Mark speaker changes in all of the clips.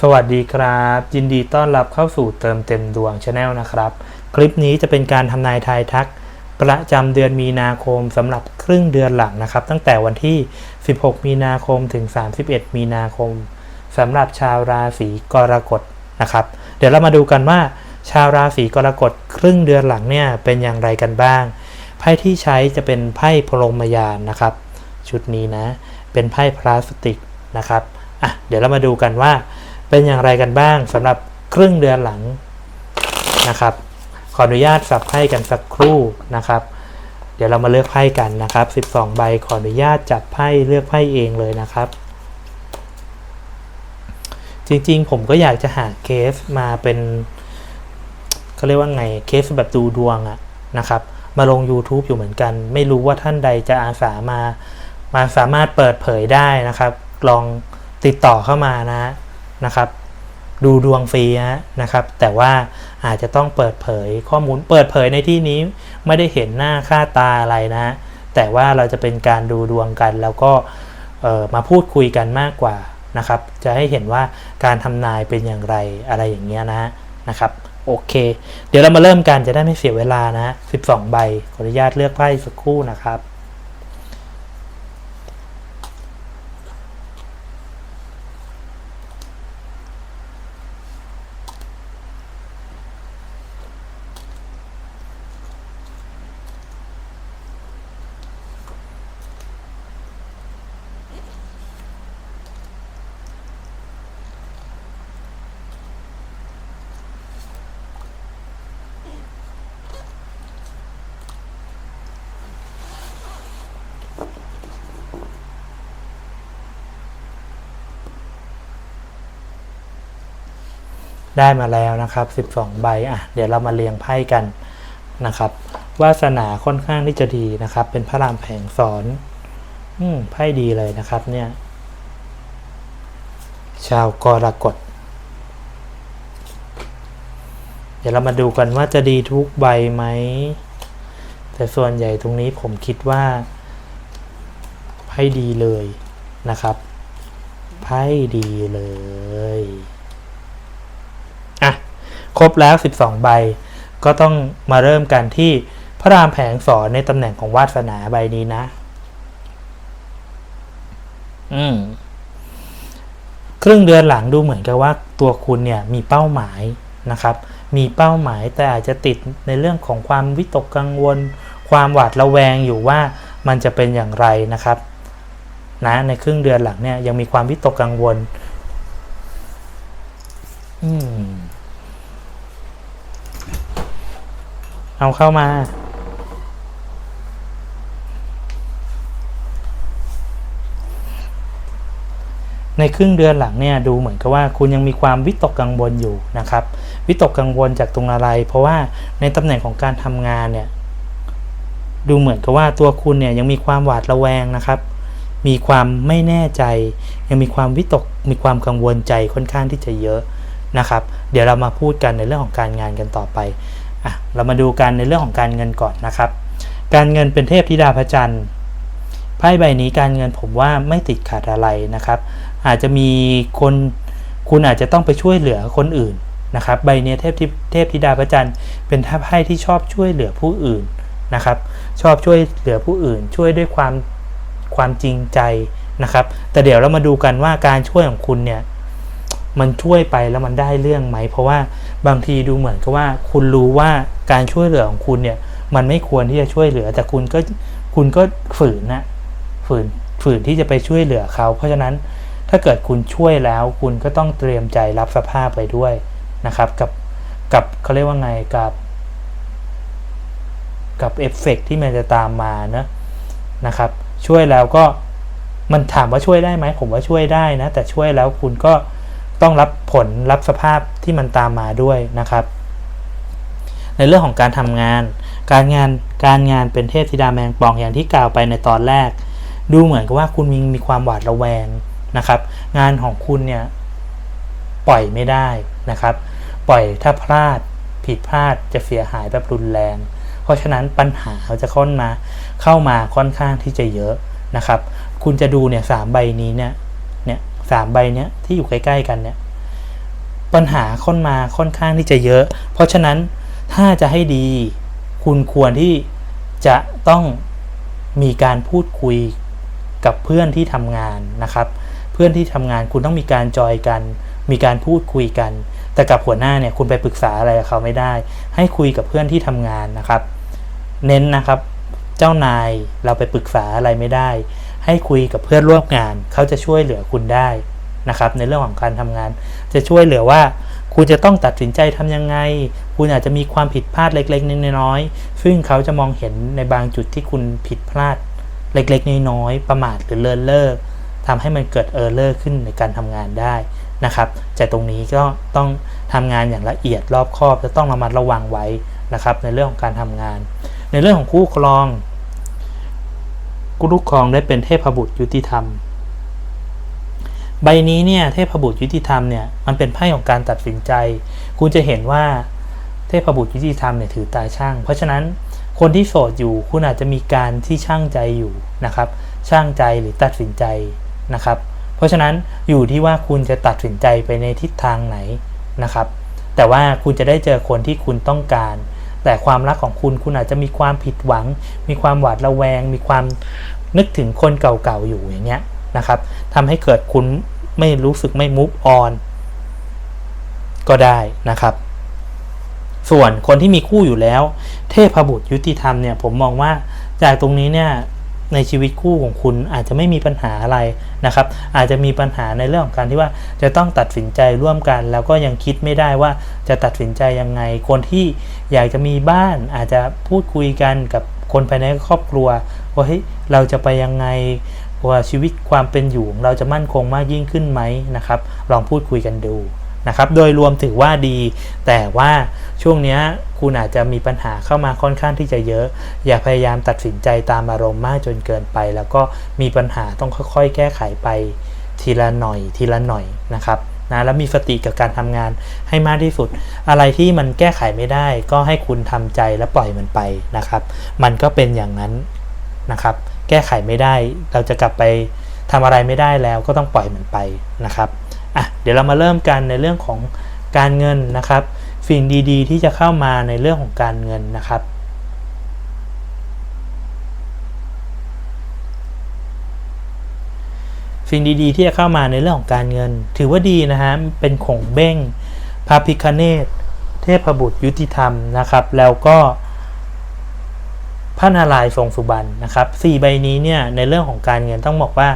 Speaker 1: สวัสดีครับ ยินดีต้อนรับเข้าสู่เติมเต็มดวงชาแนลนะครับ คลิปนี้จะเป็นการทำนายทายทัก ประจำเดือนมีนาคมสำหรับครึ่งเดือนหลังนะครับ ตั้งแต่วันที่ 16 มีนาคมถึง 31 มีนาคมสำหรับชาวราศีกรกฎนะครับ เดี๋ยวเรามาดูกันว่า ชาวราศีกรกฎครึ่งเดือนหลังเนี่ยเป็นอย่างไรกันบ้าง ไพ่ที่ใช้จะเป็นไพ่พรหมยานนะครับ ชุดนี้นะ เป็นไพ่พลาสติกนะครับอะเดี๋ยวเรามาดูกันว่า เป็นอย่างไรกันบ้างสำหรับครึ่งเดือนหลังนะครับ ขออนุญาตสับไพ่กันสักครู่นะครับ เดี๋ยวเรามาเลือกไพ่กันนะครับ 12 ใบขออนุญาตจับไพ่เลือกไพ่เองเลยนะครับ จริงๆ ผมก็อยากจะหาเคสมาเป็นเขาเรียกว่าไงเคสแบบดูดวงอะนะครับ มาลง YouTube อยู่เหมือนกัน ไม่รู้ว่าท่านใดจะอาสามา มาสามารถเปิดเผยได้นะครับ ลองติดต่อเข้ามานะ นะครับ ดูดวงฟรีนะครับ แต่ว่าอาจจะต้องเปิดเผยข้อมูลเปิดเผยในที่นี้ไม่ได้เห็นหน้าค่าตาอะไรนะ แต่ว่าเราจะเป็นการดูดวงกัน แล้วก็มาพูดคุยกันมากกว่านะครับ จะให้เห็นว่าการทำนายเป็นอย่างไรอะไรอย่างเงี้ยนะนะครับโอเค เดี๋ยวเรามาเริ่มกันจะได้ไม่เสียเวลานะ 12 ใบ ขออนุญาตเลือกไพ่สักครู่นะครับ ได้มาแล้วนะครับ 12 ใบอะเดี๋ยวเรามาเรียงไพ่กันนะครับวาสนาค่อนข้างที่จะดีนะครับ เป็นพระรามแผงสอนอืมไพ่ดีเลยนะครับเนี่ย ชาวกรกฎเดี๋ยวเรามาดูกันว่าจะดีทุกใบไหม แต่ส่วนใหญ่ตรงนี้ผมคิดว่าไพ่ดีเลยนะครับไพ่ดีเลย ครบแล้ว 12 ใบ ก็ต้องมาเริ่มกันที่พระรามแผงสอนในตำแหน่งของวาสนาใบนี้นะ อืมครึ่งเดือนหลังดูเหมือนกับว่าตัวคุณเนี่ยมีเป้าหมายนะครับ มีเป้าหมายแต่อาจจะติดในเรื่องของความวิตกกังวล ความหวาดระแวงอยู่ว่ามันจะเป็นอย่างไรนะครับ นะในครึ่งเดือนหลังเนี่ยยังมีความวิตกกังวล อืม เอาเข้ามา ในครึ่งเดือนหลังเนี่ยดูเหมือนกับว่าคุณยังมีความวิตกกังวลอยู่นะครับ วิตกกังวลจากตรงอะไร เพราะว่าในตำแหน่งของการทำงานเนี่ยดูเหมือนกับว่าตัวคุณเนี่ยยังมีความหวาดระแวงนะครับ มีความไม่แน่ใจ ยังมีความวิตก มีความกังวลใจค่อนข้างที่จะเยอะนะครับ เดี๋ยวเรามาพูดกันในเรื่องของการงานกันต่อไป อะเรามาดูกันในเรื่องของการเงินก่อนนะครับ การเงินเป็นเทพธิดาพระจันทร์ไพ่ใบนี้การเงินผมว่าไม่ติดขัดอะไรนะครับ อาจจะมีคนคุณอาจจะต้องไปช่วยเหลือคนอื่นนะครับ ใบนี้เทพธิเทพธิดาพระจันทร์เป็นไพ่ที่ชอบช่วยเหลือผู้อื่นนะครับ ชอบช่วยเหลือผู้อื่น ช่วยด้วยความความจริงใจนะครับ แต่เดี๋ยวเรามาดูกันว่าการช่วยของคุณเนี่ย มันช่วยไปแล้วมันได้เรื่องไหม เพราะว่าบางทีดูเหมือนกับว่า คุณรู้ว่าการช่วยเหลือของคุณเนี่ย มันไม่ควรที่จะช่วยเหลือ แต่คุณก็คุณก็ฝืนนะฝืนฝืนที่จะไปช่วยเหลือเขา เพราะฉะนั้นถ้าเกิดคุณช่วยแล้ว คุณก็ต้องเตรียมใจรับสภาพไปด้วยนะครับ กับกับเขาเรียกว่าไงกับ กับเอฟเฟกต์ที่มันจะตามมานะนะครับ ช่วยแล้วก็มันถามว่าช่วยได้ไหมผมว่าช่วยได้นะ แต่ช่วยแล้วคุณก็ ต้องรับผลรับสภาพที่มันตามมาด้วยนะครับ ในเรื่องของการทำงาน การงานการงานเป็นเทพธิดาแมงป่องอย่างที่กล่าวไปในตอนแรก ดูเหมือนกับว่าคุณมีมีความหวาดระแวงนะครับ งานของคุณเนี่ยปล่อยไม่ได้นะครับ ปล่อยถ้าพลาดผิดพลาดจะเสียหายแบบรุนแรง เพราะฉะนั้นปัญหาจะค้นมาเข้ามาค่อนข้างที่จะเยอะนะครับ คุณจะดูเนี่ยสามใบนี้เนี่ย สามใบเนี้ยที่อยู่ใกล้ๆกันเนี่ยปัญหาค่อนมาค่อนข้างที่จะเยอะ เพราะฉะนั้นถ้าจะให้ดีคุณควรที่จะต้องมีการพูดคุยกับเพื่อนที่ทำงานนะครับ เพื่อนที่ทำงานคุณต้องมีการจอยกัน มีการพูดคุยกัน แต่กับหัวหน้าเนี่ยคุณไปปรึกษาอะไรกับเขาไม่ได้ ให้คุยกับเพื่อนที่ทำงานนะครับ เน้นนะครับ เจ้านายเราไปปรึกษาอะไรไม่ได้ ให้คุยกับเพื่อนร่วมงาน เขาจะช่วยเหลือคุณได้นะครับ ในเรื่องของการทำงาน จะช่วยเหลือว่า คุณจะต้องตัดสินใจทำยังไง คุณอาจจะมีความผิดพลาดเล็กๆน้อยๆซึ่งเขาจะมองเห็นในบางจุดที่คุณผิดพลาดเล็กๆน้อยๆประมาทหรือเลินเล่อทำให้มันเกิดเออร์เลอร์ขึ้นในการทำงานได้นะครับแต่ตรงนี้ก็ต้องทำงานอย่างละเอียดรอบคอบจะต้องระมัดระวังไว้นะครับ ในเรื่องของการทำงาน ในเรื่องของคู่ครอง คู่ครองได้เป็นเทพบุตรยุติธรรม ใบนี้เนี่ยเทพบุตรยุติธรรมเนี่ยมันเป็นไพ่ของการตัดสินใจ คุณจะเห็นว่าเทพบุตรยุติธรรมเนี่ยถือตาช่าง เพราะฉะนั้นคนที่โสดอยู่คุณอาจจะมีการที่ช่างใจอยู่นะครับ ช่างใจหรือตัดสินใจนะครับ เพราะฉะนั้นอยู่ที่ว่าคุณจะตัดสินใจไปในทิศทางไหนนะครับ แต่ว่าคุณจะได้เจอคนที่คุณต้องการ แต่ความรักของคุณคุณอาจจะมีความผิดหวัง มีความหวาดระแวง มีความนึกถึงคนเก่าๆอยู่อย่างเงี้ยนะครับทำให้เกิดคุณไม่รู้สึกไม่มุฟออนก็ได้นะครับ ส่วนคนที่มีคู่อยู่แล้ว เทพบุตรยุติธรรมเนี่ยผมมองว่าจากตรงนี้เนี่ย ในชีวิตคู่ของคุณอาจจะไม่มีปัญหาอะไรนะครับ อาจจะมีปัญหาในเรื่องของการที่ว่าจะต้องตัดสินใจร่วมกัน แล้วก็ยังคิดไม่ได้ว่าจะตัดสินใจยังไง คนที่อยากจะมีบ้านอาจจะพูดคุยกันกับคนภายในครอบครัวว่าเฮ้ยเราจะไปยังไงว่าชีวิตความเป็นอยู่เราจะมั่นคงมากยิ่งขึ้นไหมนะครับ ลองพูดคุยกันดู นะครับ โดยรวมถือว่าดี แต่ว่าช่วงนี้คุณอาจจะมีปัญหาเข้ามาค่อนข้างที่จะเยอะ อย่าพยายามตัดสินใจตามอารมณ์มากจนเกินไป แล้วก็มีปัญหาต้องค่อยๆ แก้ไขไปทีละหน่อยทีละหน่อยนะครับนะแล้วมีสติกับการทำงานให้มากที่สุด อะไรที่มันแก้ไขไม่ได้ ก็ให้คุณทำใจและปล่อยมันไปนะครับ มันก็เป็นอย่างนั้นนะครับ แก้ไขไม่ได้ เราจะกลับไปทำอะไรไม่ได้แล้วก็ต้องปล่อยมันไปนะครับ อะเดี๋ยวเรามาเริ่มกันในเรื่องของการเงินนะครับ สิ่งดีๆ ที่จะเข้ามาในเรื่องของการเงินนะครับสิ่งดีๆ ที่จะเข้ามาในเรื่องของการเงิน ถือว่าดีนะฮะ เป็นของเบ้งพระพิคเนตเทพบุตรยุติธรรมนะครับ แล้วก็พระนารายณ์ทรงสุบรรณนะครับสี่ใบนี้เนี่ยในเรื่องของการเงินต้องบอกว่า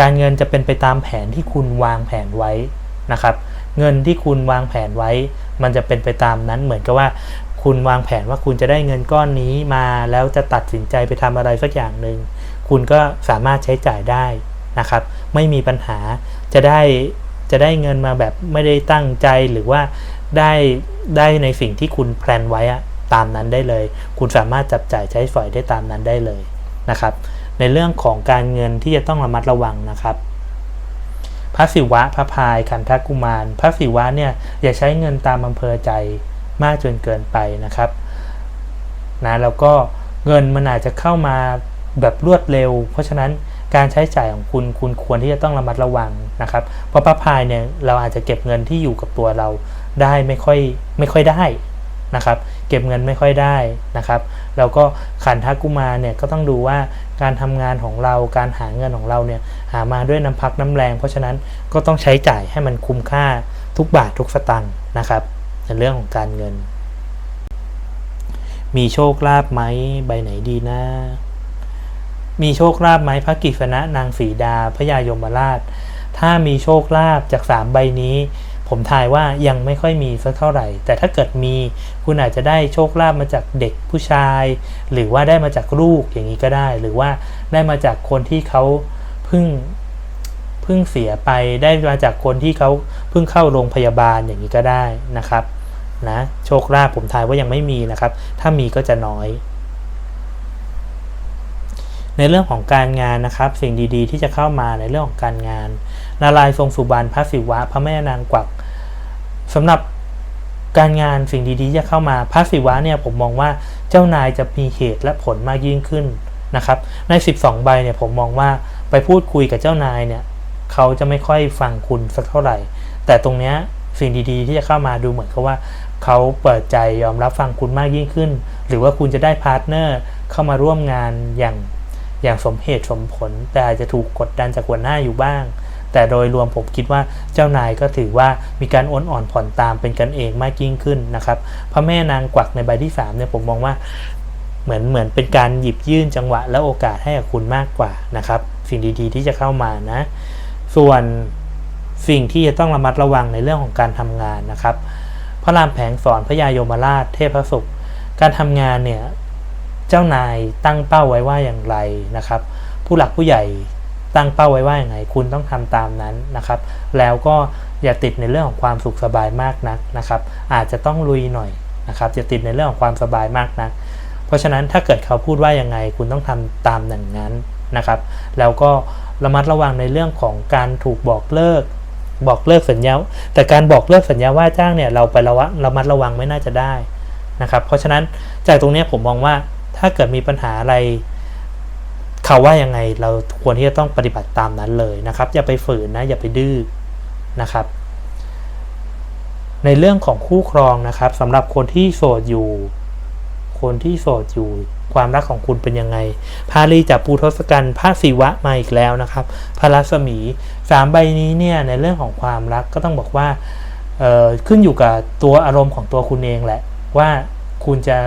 Speaker 1: การเงินจะเป็นไปตามแผนที่คุณวางแผนไว้นะครับ เงินที่คุณวางแผนไว้ มันจะเป็นไปตามนั้นเหมือนกับว่า คุณวางแผนว่าคุณจะได้เงินก้อนนี้มาแล้วจะตัดสินใจไปทำอะไรสักอย่างหนึ่งคุณก็สามารถใช้จ่ายได้นะครับ ไม่มีปัญหาจะได้จะได้เงินมาแบบไม่ได้ตั้งใจหรือว่าได้ได้ในสิ่งที่คุณแพลนไว้อะตามนั้นได้เลย คุณสามารถจับจ่ายใช้สอยได้ตามนั้นได้เลยนะครับ ในเรื่องของการเงินที่จะต้องระมัดระวังนะครับ พระศิวะพระพายขันธกุมาร พระศิวะเนี่ยอย่าใช้เงินตามอำเภอใจมากจนเกินไปนะครับนะแล้วก็เงินมันอาจจะเข้ามาแบบรวดเร็ว เพราะฉะนั้นการใช้จ่ายของคุณคุณควรที่จะต้องระมัดระวังนะครับ เพราะพระพายเนี่ยเราอาจจะเก็บเงินที่อยู่กับตัวเราได้ไม่ค่อยไม่ค่อยได้นะครับ เก็บเงินไม่ค่อยได้นะครับ แล้วก็ขันทักุมาเนี่ยก็ต้องดูว่าการทำงานของเราการหาเงินของเราเนี่ยหามาด้วยน้ำพักน้ำแรง เพราะฉะนั้นก็ต้องใช้จ่ายให้มันคุ้มค่าทุกบาททุกสตังค์นะครับในเรื่องของการเงิน มีโชคลาภไหมใบไหนดีนะมีโชคลาภไหมพระกิษณะนางสีดาพระยายมราช ถ้ามีโชคลาภจากสามใบนี้ ผมทายว่ายังไม่ค่อยมีสักเท่าไหร่ แต่ถ้าเกิดมีคุณอาจจะได้โชคลาภมาจากเด็กผู้ชาย หรือว่าได้มาจากลูกอย่างนี้ก็ได้ หรือว่าได้มาจากคนที่เขาเพิ่งเพิ่งเสียไปได้มาจากคนที่เขาเพิ่งเข้าโรงพยาบาลอย่างนี้ก็ได้นะครับนะโชคลาภผมทายว่ายังไม่มีนะครับ ถ้ามีก็จะน้อย ในเรื่องของการงานนะครับ สิ่งดีๆ ที่จะเข้ามาในเรื่องของการงาน นารายทรงสุบรรณพระศิวะ พระแม่นางกวัก สำหรับการงานสิ่งดีๆจะเข้ามาพระศิวะเนี่ยผมมองว่าเจ้านายจะมีเหตุและผลมากยิ่งขึ้นนะครับ ใน 12 ใบเนี่ยผมมองว่าไปพูดคุยกับเจ้านายเนี่ยเขาจะไม่ค่อยฟังคุณสักเท่าไหร่ แต่ตรงเนี้ยสิ่งดีๆ ที่จะเข้ามาดูเหมือนกับว่าเขาเปิดใจยอมรับฟังคุณมากยิ่งขึ้น หรือว่าคุณจะได้พาร์ทเนอร์เข้ามาร่วมงานอย่างอย่างสมเหตุสมผล แต่อาจจะถูกกดดันจากหัวหน้าอยู่บ้าง แต่โดยรวมผมคิดว่าเจ้านายก็ถือว่ามีการโอนอ่อนผ่อนตามเป็นกันเองมากยิ่งขึ้นนะครับพระแม่นางกวักในใบที่3เนี่ยผมมองว่าเหมือนเหมือนเป็นการหยิบยื่นจังหวะและโอกาสให้กับคุณมากกว่านะครับ สิ่งดีๆที่จะเข้ามานะ ส่วนสิ่งที่จะต้องระมัดระวังในเรื่องของการทำงานนะครับ พระรามแผงสอนพระยายมราชเทพสุข การทำงานเนี่ยเจ้านายตั้งเป้าไว้ว่าอย่างไรนะครับ ผู้หลักผู้ใหญ่ ตั้งเป้าไว้ว่าอย่างไรคุณต้องทำตามนั้นนะครับ แล้วก็อย่าติดในเรื่องของความสุขสบายมากนักนะครับ อาจจะต้องลุยหน่อยนะครับอย่าติดในเรื่องของความสบายมากนัก เพราะฉะนั้นถ้าเกิดเขาพูดว่ายังไง คุณต้องทำตามอย่างนั้นนะครับ แล้วก็ระมัดระวังในเรื่องของการถูกบอกเลิกบอกเลิกสัญญา แต่การบอกเลิกสัญญาว่าจ้างเนี่ยเราไประวะระมัดระวังไม่น่าจะได้นะครับ เพราะฉะนั้นจากตรงนี้ผมมองว่าถ้าเกิดมีปัญหาอะไร เขาว่ายังไงเราควรที่จะต้องปฏิบัติตามนั้นเลยนะครับ อย่าไปฝืนนะอย่าไปดื้อนะครับ ในเรื่องของคู่ครองนะครับสำหรับคนที่โสดอยู่ คนที่โสดอยู่ ความรักของคุณเป็นยังไง พาลีจากปูทศกัณฐ์พระศิวะมาอีกแล้วนะครับพระรัศมีสามใบนี้เนี่ยในเรื่องของความรักก็ต้องบอกว่าเออขึ้นอยู่กับตัวอารมณ์ของตัวคุณเองแหละ ว่าคุณจะ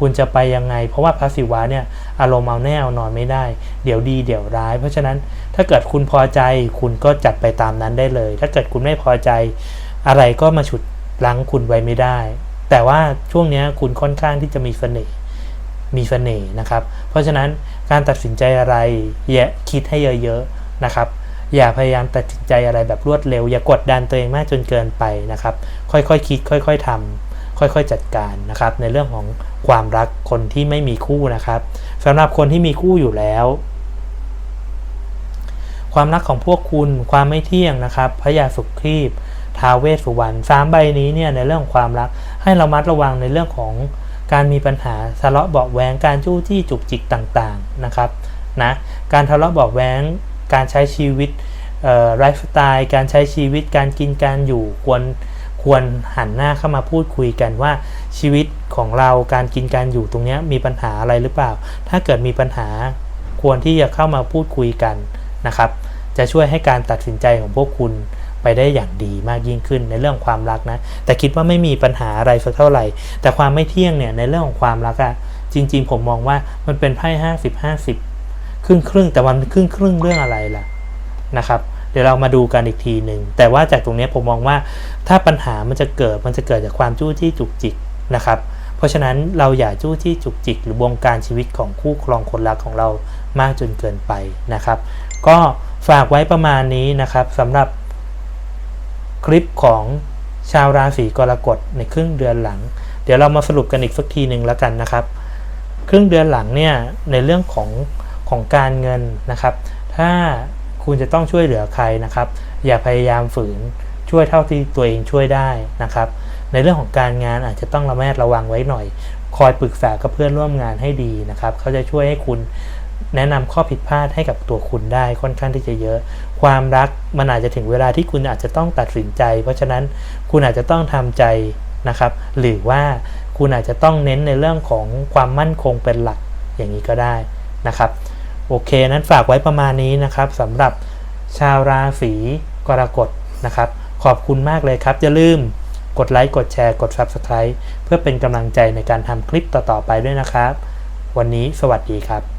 Speaker 1: คุณจะไปยังไง เพราะว่าพระศิวะเนี่ยอารมณ์เอาแน่เอานอนไม่ได้ เดี๋ยวดีเดี๋ยวร้าย เพราะฉะนั้นถ้าเกิดคุณพอใจคุณก็จัดไปตามนั้นได้เลย ถ้าเกิดคุณไม่พอใจอะไรก็มาฉุดรั้งคุณไว้ไม่ได้ แต่ว่าช่วงนี้คุณค่อนข้างที่จะมีเสน่ห์ มีเสน่ห์นะครับ เพราะฉะนั้นการตัดสินใจอะไรอย่าคิดให้เยอะๆนะครับ อย่าพยายามตัดสินใจอะไรแบบรวดเร็ว อย่ากดดันตัวเองมากจนเกินไปนะครับ ค่อยๆคคิด ค่อย ๆทำ ค่อยๆจัดการนะครับ ในเรื่องของความรักคนที่ไม่มีคู่นะครับสำหรับคนที่มีคู่อยู่แล้ว ความรักของพวกคุณความไม่เที่ยงนะครับพระยาสุครีบท้าเวสสุวรรณสามใบนี้เนี่ยในเรื่องความรักให้เรามัดระวังในเรื่องของการมีปัญหาทะเลาะเบาะแวงการจู้จี้จุกจิกต่างๆนะครับนะการทะเลาะเบาะแวงการใช้ชีวิตไลฟ์สไตล์การใช้ชีวิตการกินการอยู่ควร ควรหันหน้าเข้ามาพูดคุยกันว่าชีวิตของเราการกินการอยู่ตรงนี้มีปัญหาอะไรหรือเปล่า ถ้าเกิดมีปัญหาควรที่จะเข้ามาพูดคุยกันนะครับ จะช่วยให้การตัดสินใจของพวกคุณไปได้อย่างดีมากยิ่งขึ้นในเรื่องความรักนะ แต่คิดว่าไม่มีปัญหาอะไรสักเท่าไหร่ แต่ความไม่เที่ยงเนี่ยในเรื่องของความรักอะจริง ๆ ผมมองว่ามันเป็นไพ่ห้าสิบห้าสิบครึ่งครึ่งแต่วันครึ่งครึ่งเรื่องอะไรล่ะนะครับ เดี๋ยวเรามาดูกันอีกทีหนึ่งแต่ว่าจากตรงนี้ผมมองว่าถ้าปัญหามันจะเกิดมันจะเกิดจากความจู้จี้จุกจิกนะครับเพราะฉะนั้นเราอย่าจู้จี้จุกจิก หรือวงการชีวิตของคู่ครองคนรักของเรามากจนเกินไปนะครับ ก็ฝากไว้ประมาณนี้นะครับสำหรับคลิปของชาวราศีกรกฎในครึ่งเดือนหลัง เดี๋ยวเรามาสรุปกันอีกสักทีหนึ่งแล้วกันนะครับ ครึ่งเดือนหลังเนี่ยในเรื่องของของการเงินนะครับ ถ้า คุณจะต้องช่วยเหลือใครนะครับ อย่าพยายามฝืนช่วยเท่าที่ตัวเองช่วยได้นะครับ ในเรื่องของการงานอาจจะต้องระแวดระวังไว้หน่อย คอยปรึกษากับเพื่อนร่วมงานให้ดีนะครับ เขาจะช่วยให้คุณแนะนำข้อผิดพลาดให้กับตัวคุณได้ค่อนข้างที่จะเยอะ ความรักมันอาจจะถึงเวลาที่คุณอาจจะต้องตัดสินใจ เพราะฉะนั้นคุณอาจจะต้องทำใจนะครับ หรือว่าคุณอาจจะต้องเน้นในเรื่องของความมั่นคงเป็นหลักอย่างนี้ก็ได้นะครับ โอเค นั้นฝากไว้ประมาณนี้นะครับสำหรับชาวราศีกรกฎนะครับ ขอบคุณมากเลยครับ อย่าลืมกดไลค์กดแชร์กด Subscribe เพื่อเป็นกำลังใจในการทำคลิปต่อๆไปด้วยนะครับ วันนี้สวัสดีครับ